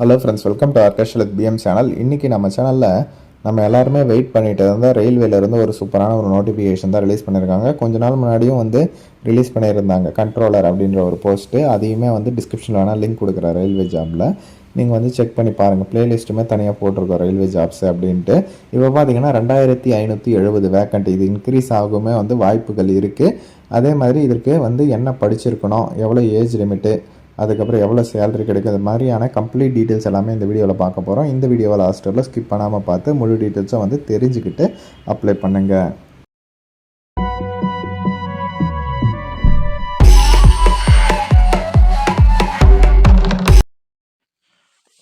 Hello friends welcome to ஆர்கஸ்டலத் PM channel இன்றைக்கி நம்ம சேனலில் நம்ம எல்லாருமே வெயிட் பண்ணிட்டு இருந்தால் ரயில்வேலேருந்து ஒரு சூப்பரான ஒரு நோட்டிஃபிகேஷன் தான் ரிலீஸ் பண்ணியிருக்காங்க கொஞ்ச நாள் முன்னாடியும் வந்து ரிலீஸ் பண்ணியிருந்தாங்க கண்ட்ரோலர் அப்படின்ற ஒரு போஸ்ட்டு அதையுமே வந்து டிஸ்கிரிப்ஷனில் வேணால் லிங்க் கொடுக்குற ரயில்வே ஜாபில் நீங்கள் வந்து செக் பண்ணி பாருங்கள் ப்ளேலிஸ்ட்டுமே தனியாக போட்டிருக்கோம் ரயில்வே ஜாப்ஸ் அப்படின்ட்டு. இப்போ பார்த்தீங்கன்னா ரெண்டாயிரத்தி ஐநூற்றி எழுபது வேக்கண்ட் இது இன்க்ரீஸ் ஆகுமே வந்து வாய்ப்புகள் இருக்குது அதே மாதிரி இதற்கு வந்து என்ன படிச்சிருக்கணும்? எவ்வளோ ஏஜ் லிமிட்டு அதுக்கப்புறம் எவ்வளோ சேலரி கிடைக்கும் அது மாதிரியான கம்ப்ளீட் டீட்டெயில்ஸ் எல்லாமே இந்த வீடியோவில் பார்க்க போகிறோம் இந்த வீடியோவை லாஸ்ட்டில் ஸ்கிப் பண்ணாமல் பார்த்து முழு டீட்டெயில்ஸும் வந்து தெரிஞ்சுக்கிட்டு அப்ளை பண்ணுங்கள்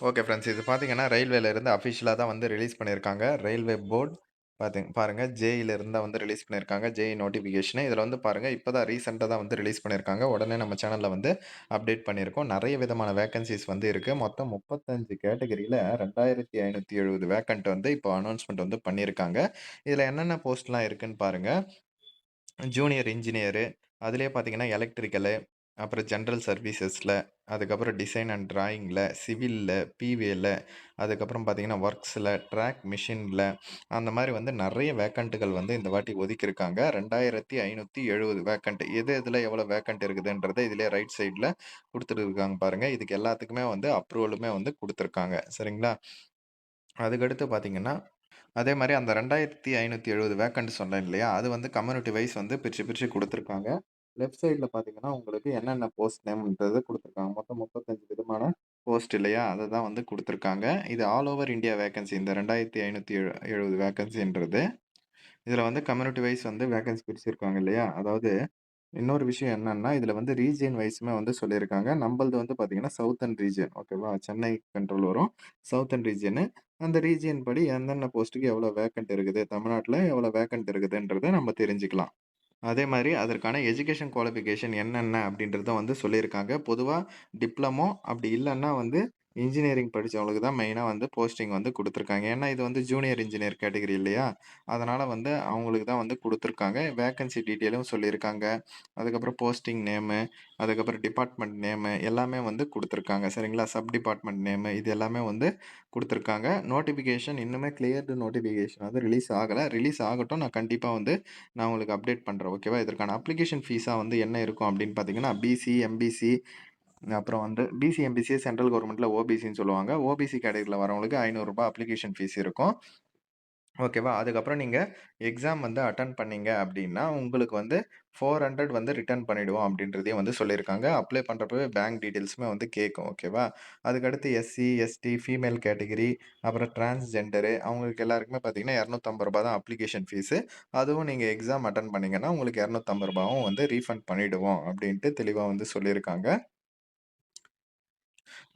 ஓகே ஃப்ரெண்ட்ஸ் இது பார்த்தீங்கன்னா ரயில்வேலேருந்து அஃபிஷியலாக தான் வந்து ரிலீஸ் பண்ணியிருக்காங்க. ரயில்வே போர்ட் பார்த்திங்க பாருங்கள் ஜேஇலேருந்து தான் வந்து ரிலீஸ் பண்ணியிருக்காங்க ஜேஇ நோட்டிஃபிகேஷனு இதில் வந்து பாருங்கள் இப்போ தான் ரீசெண்டாக தான் வந்து ரிலீஸ் பண்ணியிருக்காங்க உடனே நம்ம சேனலில் வந்து அப்டேட் பண்ணியிருக்கோம் நிறைய விதமான வேகன்சிஸ் வந்து இருக்குது மொத்தம் முப்பத்தஞ்சு கேட்டகரியில் ரெண்டாயிரத்தி ஐநூற்றி எழுபது வேக்கண்ட் வந்து இப்போ அனௌன்ஸ்மெண்ட் வந்து பண்ணியிருக்காங்க இதில் என்னென்ன போஸ்ட்லாம் இருக்குன்னு பாருங்கள் ஜூனியர் இன்ஜினியரு அதிலே பார்த்தீங்கன்னா எலக்ட்ரிக்கலு அப்புறம் ஜென்ரல் சர்வீசஸில் அதுக்கப்புறம் டிசைன் அண்ட் ட்ராயிங்கில் சிவிலில் பிவியில் அதுக்கப்புறம் பார்த்தீங்கன்னா ஒர்க்ஸில் ட்ராக் மிஷினில் அந்த மாதிரி வந்து நிறைய வேக்கண்ட்டுகள் வந்து இந்த வாட்டி ஒதுக்கியிருக்காங்க. ரெண்டாயிரத்தி ஐநூற்றி எழுபது வேக்கண்ட் எது இதில் எவ்வளோ வேக்கண்ட் இருக்குதுன்றதை இதிலே ரைட் சைடில் கொடுத்துருக்காங்க பாருங்கள் இதுக்கு எல்லாத்துக்குமே வந்து அப்ரூவலுமே வந்து கொடுத்துருக்காங்க. சரிங்களா? அதுக்கடுத்து பார்த்தீங்கன்னா அதே மாதிரி அந்த ரெண்டாயிரத்தி ஐநூற்றி எழுபது வேக்கண்ட் சொன்னேன் இல்லையா? அது வந்து கம்யூனிட்டி வைஸ் வந்து பிரித்து பிரித்து கொடுத்துருக்காங்க. லெஃப்ட் சைடில் பார்த்தீங்கன்னா உங்களுக்கு என்னென்ன போஸ்ட் நேம்ன்றது கொடுத்துருக்காங்க. மொத்தம் முப்பத்தஞ்சு விதமான போஸ்ட் இல்லையா? அதை தான் வந்து கொடுத்துருக்காங்க. இது ஆல் ஓவர் இந்தியா வேகன்சி இந்த ரெண்டாயிரத்தி ஐநூற்றி எழு எழுபது வேகன்சின்றது இதில் வந்து கம்யூனிட்டி வைஸ் வந்து வேகன்சி பிரிச்சிருக்காங்க இல்லையா? அதாவது இன்னொரு விஷயம் என்னன்னா இதில் வந்து ரீஜியன் வைஸுமே வந்து சொல்லியிருக்காங்க. நம்மளது வந்து பார்த்தீங்கன்னா சவுத்தன் ரீஜியன் ஓகேவா சென்னை கண்ட்ரோல் வரும். சவுத்தன் ரீஜியனு அந்த ரீஜியன் படி எந்தெந்த போஸ்ட்டுக்கு எவ்வளோ வேக்கண்ட் இருக்குது? தமிழ்நாட்டில் எவ்வளோ வேக்கண்ட் இருக்குதுன்றதை நம்ம தெரிஞ்சுக்கலாம். அதே மாதிரி அதற்கான எஜுகேஷன் குவாலிஃபிகேஷன் என்னென்ன அப்படின்றத வந்து சொல்லியிருக்காங்க. பொதுவாக டிப்ளமோ அப்படி இல்லைன்னா வந்து இன்ஜினியரிங் படித்தவங்களுக்கு தான் மெயினாக வந்து போஸ்டிங் வந்து கொடுத்துருக்காங்க. ஏன்னா இது வந்து ஜூனியர் இன்ஜினியர் கேட்டகரி இல்லையா? அதனால் வந்து அவங்களுக்கு தான் வந்து கொடுத்துருக்காங்க. வேக்கன்சி டீட்டெயிலும் சொல்லியிருக்காங்க. அதுக்கப்புறம் போஸ்டிங் நேமு அதுக்கப்புறம் டிபார்ட்மெண்ட் நேமு எல்லாமே வந்து கொடுத்துருக்காங்க. சரிங்களா? சப் டிபார்ட்மெண்ட் நேமு இது எல்லாமே வந்து கொடுத்துருக்காங்க. நோட்டிஃபிகேஷன் இன்னுமே கிளியர்டு நோட்டிஃபிகேஷன் வந்து ரிலீஸ் ஆகலை. ரிலீஸ் ஆகட்டும். நான் கண்டிப்பாக வந்து நான் உங்களுக்கு அப்டேட் பண்ணுறேன் ஓகேவா? இதற்கான அப்ளிகேஷன் ஃபீஸாக வந்து என்ன இருக்கும் அப்படின்னு பார்த்தீங்கன்னா பிசி எம்பிசி அப்புறம் வந்து பிசி எம்பிசியை சென்ட்ரல் கவர்மெண்ட்டில் ஓபிசின்னு சொல்லுவாங்க. ஓபிசி கேட்டகரியில் வரவங்களுக்கு ஐநூறுரூபா அப்ளிகேஷன் ஃபீஸ் இருக்கும். ஓகேவா அதுக்கப்புறம் நீங்கள் எக்ஸாம் வந்து அட்டன் பண்ணீங்க அப்படின்னா உங்களுக்கு வந்து ஃபோர் ஹண்ட்ரட் வந்து ரிட்டர்ன் பண்ணிவிடுவோம் அப்படின்றதையும் வந்து சொல்லியிருக்காங்க. அப்ளை பண்ணுறப்பவே பேங்க் டீட்டெயில்ஸுமே வந்து கேட்கும் ஓகேவா அதுக்கடுத்து எஸ்சி எஸ்டி ஃபீமேல் கேட்டகிரி அப்புறம் டிரான்ஸ்ஜெண்டரு அவங்களுக்கு எல்லாருக்குமே பார்த்தீங்கன்னா இரநூத்தம்பது ரூபா தான் அப்ளிகேஷன் ஃபீஸு அதுவும் நீங்கள் எக்ஸாம் அட்டன் பண்ணீங்கன்னா உங்களுக்கு இரநூத்தம்பது ரூபாவும் வந்து ரீஃபண்ட் பண்ணிவிடுவோம் அப்படின்ட்டு தெளிவாக வந்து சொல்லியிருக்காங்க.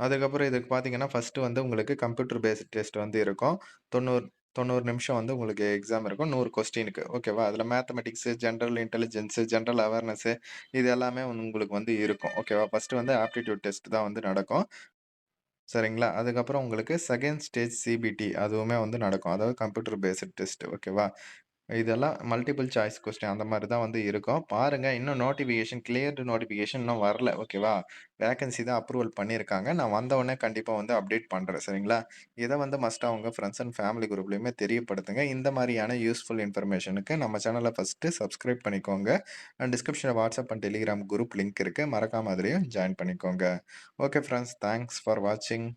அதுக்கப்புறம் இதுக்கு பார்த்தீங்கன்னா ஃபஸ்ட்டு வந்து உங்களுக்கு கம்ப்யூட்டர் பேஸ்ட் டெஸ்ட் வந்து இருக்கும். தொண்ணூறு தொண்ணூறு நிமிஷம் வந்து உங்களுக்கு எக்ஸாம் இருக்கும். நூறு கொஸ்டினுக்கு ஓகேவா அதில் mathematics general intelligence general awareness இது எல்லாமே வந்து உங்களுக்கு வந்து இருக்கும். ஓகேவா ஃபஸ்ட்டு வந்து ஆப்டிடியூட் டெஸ்ட் தான் வந்து நடக்கும். சரிங்களா? அதுக்கப்புறம் உங்களுக்கு செகண்ட் ஸ்டேஜ் சிபிடி அதுவுமே வந்து நடக்கும். அதாவது கம்ப்யூட்டர் பேஸ்ட் டெஸ்ட் ஓகேவா இதெல்லாம் மல்டிபிள் சாய்ஸ் கொஸ்டின் அந்த மாதிரி தான் வந்து இருக்கும். பாருங்க இன்னும் நோட்டிஃபிகேஷன் கிளியர்டு நோட்டிஃபிகேஷன் இன்னும் வரல ஓகேவா வேகன்சி தான் அப்ரூவல் பண்ணியிருக்காங்க. நான் வந்தவொடனே கண்டிப்பாக வந்து அப்டேட் பண்ணுறேன் சரிங்களா? இதை வந்து மஸ்ட்டாக அவங்க ஃப்ரெண்ட்ஸ் அண்ட் ஃபேமிலி குரூப்லேயுமே தெரியப்படுத்துங்க. இந்த மாதிரியான யூஸ்ஃபுல் இன்ஃபர்மேஷனுக்கு நம்ம சேனலை ஃபஸ்ட்டு சப்ஸ்கிரைப் பண்ணிக்கோங்க. அண்ட் டிஸ்கிரிப்ஷனில் WhatsApp and Telegram group link இருக்குது மறக்காம அதுலேயும் ஜாயின் பண்ணிக்கோங்க. ஓகே ஃப்ரெண்ட்ஸ் தேங்க்ஸ் ஃபார் வாட்சிங்